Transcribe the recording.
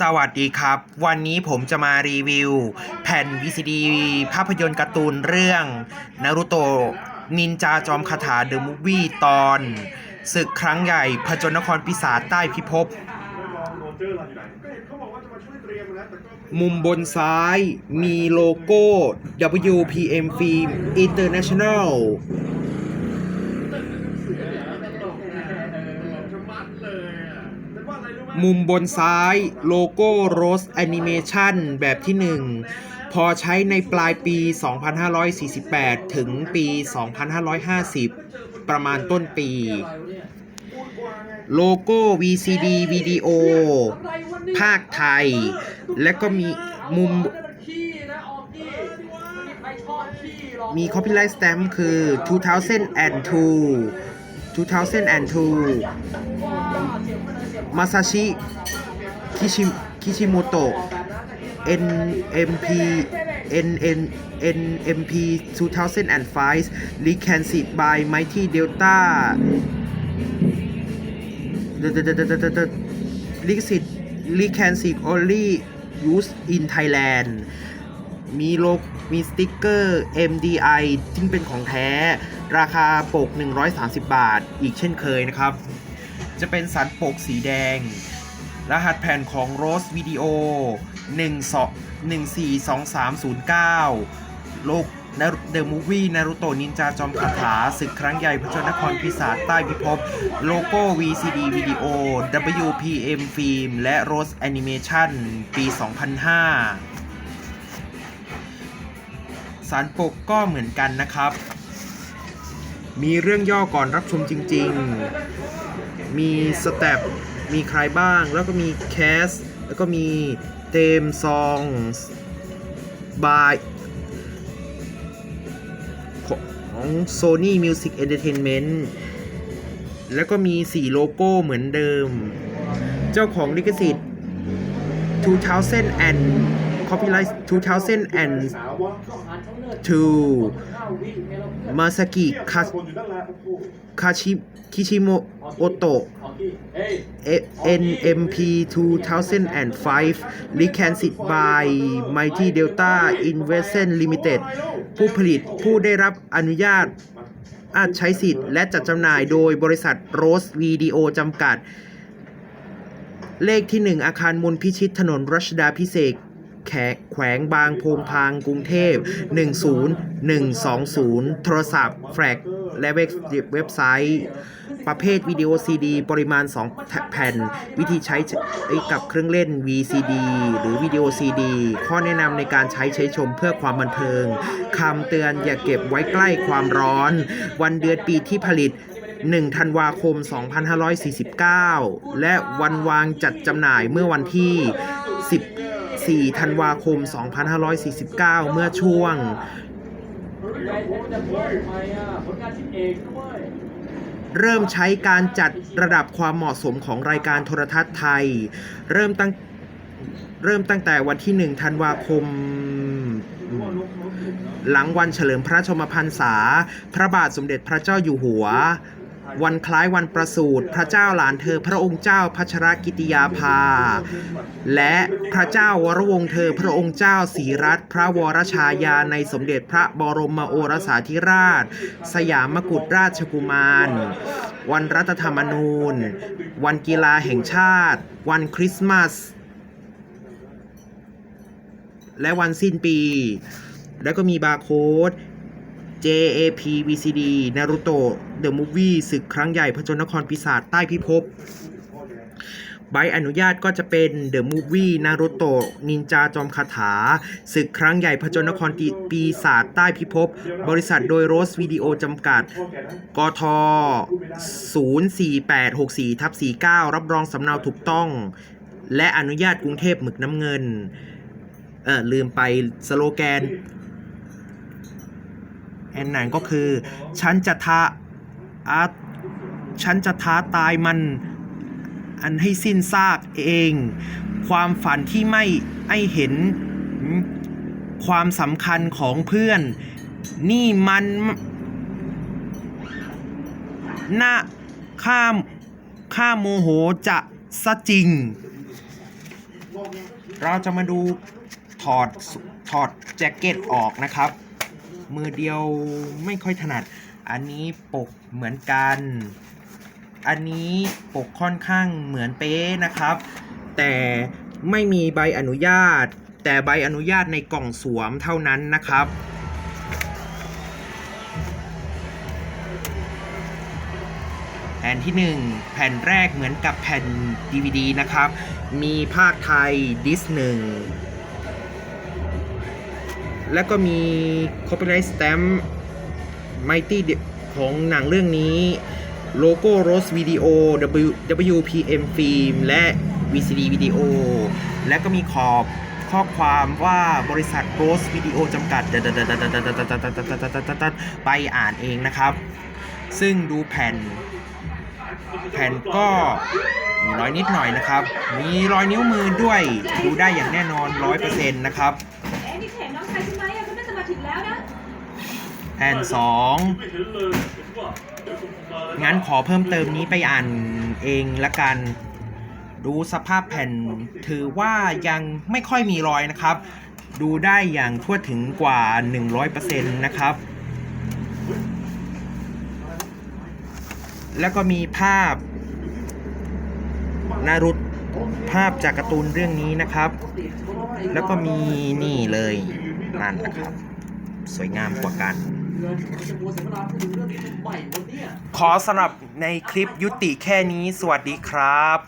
สวัสดีครับ วันนี้ผมจะมารีวิว แผ่น VCD ภาพยนตร์การ์ตูนเรื่องนารุโตะนินจาจอมคาถาเดอะมูฟวี่ตอนศึกครั้งใหญ่ผจญนครปีศาจใต้พิภพ มุมบนซ้ายมีโลโก้ WPM Film International มุมบนซ้ายโลโก้ Rose Animation แบบที่ 1 พอใช้ในปลายปี 2548 ถึงปี 2550 ประมาณต้นปี โลโก้ VCD วิดีโอ ภาคไทย และก็มีมุมมี copyright stamp คือ 2002 2002 มาซาชิ คิชิคิชิโมโตะ NMP NN NMP 2005 License by Mighty Delta ลิขสิทธิ์ License only used in Thailand มีโลกมีสติกเกอร์ MDI ซึ่งเป็นของแท้ ราคาปก 130 บาท อีกเช่นเคยนะครับ จะเป็นสันปกสีแดง รหัสแผ่นของ Rose Video 1414239โลกเดอะมูฟวี่นารุโตะนินจาจอมคาถาศึกครั้งใหญ่พระชนครพิศาจใต้พิภพ โลโก้ VCD วิดีโอ WPM Film และ Rose Animation ปี 2005 สารปกก็เหมือนกันนะครับ มีเรื่องย่อก่อนรับชมจริง ๆ มีสเต็ปมีใครบ้าง แล้วก็มีแคส แล้วก็มีเตมซองบายของ Sony Music Entertainment แล้วก็มี 4 โลโก้เหมือนเดิม เจ้าของลิขสิทธิ์ 2000 and copyright 2000สาววะ2มาซากิคาคนอยู่ด้านล่างโอ้โหคาชิคิชิโมโอโตะ NMP 2005 Licensed by Mighty Delta Investment Limited ผู้ผลิตผู้ได้รับอนุญาตอาจใช้สิทธิ์และจัดจำหน่ายโดยบริษัท Rose Video จำกัด เลขที่ 1 อาคารมนพิชิตถนนรัชดาพิเศษก แขแขวงบางโพงพางกรุงเทพ 10120 โทรศัพท์ แฟกและเว็บเว็บไซต์ ประเภทวิดีโอซีดี ปริมาณ 2 แผ่น วิธีใช้กับเครื่องเล่น VCD หรือวิดีโอซีดี ข้อแนะนำในการใช้ใช้ชมเพื่อความบันเทิงคำเตือนอย่าเก็บไว้ใกล้ความร้อน วันเดือนปีที่ผลิต1ธันวาคม 2549 และวันวางจัดจำหน่ายเมื่อวันที่ 4 ธันวาคม 2549 เมื่อช่วงเริ่มใช้การจัดระดับความเหมาะสมของรายการโทรทัศน์ไทย เริ่มตั้งเริ่มตั้งแต่วันที่ 1 ธันวาคม หลังวันเฉลิมพระชมพรรษา พระบาทสมเด็จพระเจ้าอยู่หัว วันคล้ายวันประสูติพระเจ้าหลานเธอพระองค์เจ้าพัชรกิติยาภา และพระเจ้าวรวงเธอพระองค์เจ้าศรีรัตน์พระวรชายาในสมเด็จพระบรมโอรสาธิราช สยามกุฎราชกุมาร วันรัฐธรรมนูญ วันกีฬาแห่งชาติ วันคริสต์มาส และวันสิ้นปี แล้วก็มีบาร์โค้ด JAP VCD Naruto The Movie ศึกครั้งใหญ่ผจญนครปีศาจใต้พิภพใบอนุญาตก็จะเป็น The Movie Naruto นินจาจอมคาถาศึกครั้งใหญ่ผจญนครปีศาจใต้พิภพ บริษัทโดย Rose Video จำกัด กท 04864ทับ49 รับรองสำเนาถูกต้อง และอนุญาตกรุงเทพหมึกน้ำเงิน เออลืมไปสโลแกนแอนนันก็คือ ฉันจะท้า อาฉันจะท้าตายมัน อันให้สิ้นซากเอง ความฝันที่ไม่ไอเห็นความสำคัญของเพื่อน นี่มันหน้าข้ามข้าโมโหจะซะจริง เราจะมาดูถอดถอดแจ็คเก็ตออกนะครับ มือเดียวไม่ค่อยถนัด อันนี้ปกเหมือนกัน อันนี้ปกค่อนข้างเหมือนเป๊ะนะครับ แต่ไม่มีใบอนุญาต แต่ใบอนุญาตในกล่องสวมเท่านั้นนะครับแผ่นที่ 1 แผ่นแรกเหมือนกับแผ่น DVD นะครับ มีภาคไทยดิสหนึ่งแล้วก็มี Copyright Stamp Mighty ของหนังเรื่องนี้โลโก้ Rose Video W WPM Film และ VCD Video และก็มีขอบข้อความว่าบริษัท Rose Video จำกัดไปอ่านเองนะครับ ซึ่งดูแผ่น แผ่นก็มีรอยนิดหน่อยนะครับ มีรอยนิ้วมือด้วยดูได้อย่างแน่นอน 100%นะครับ เอ๊ะนี่นน้องชายใช่ไหมอะเขาน่าจะมาถึงแล้วนะแผ่นไม่เห็นเลยว่าเดี๋ยวผมมาแล้ว2งั้นขอเพิ่มเติมนี้ไปอ่านเองละกัน ดูสภาพแผ่นถือว่ายังไม่ค่อยมีรอยนะครับ ดูได้อย่างทั่วถึงกว่า 100%นะครับ แล้วก็มีภาพนารุตภาพจากการ์ตูนเรื่องนี้นะครับ แล้วก็มีนี่เลยนั่นนะครับ สวยงามกว่ากัน ขอสำหรับในคลิปยุติแค่นี้สวัสดีครับ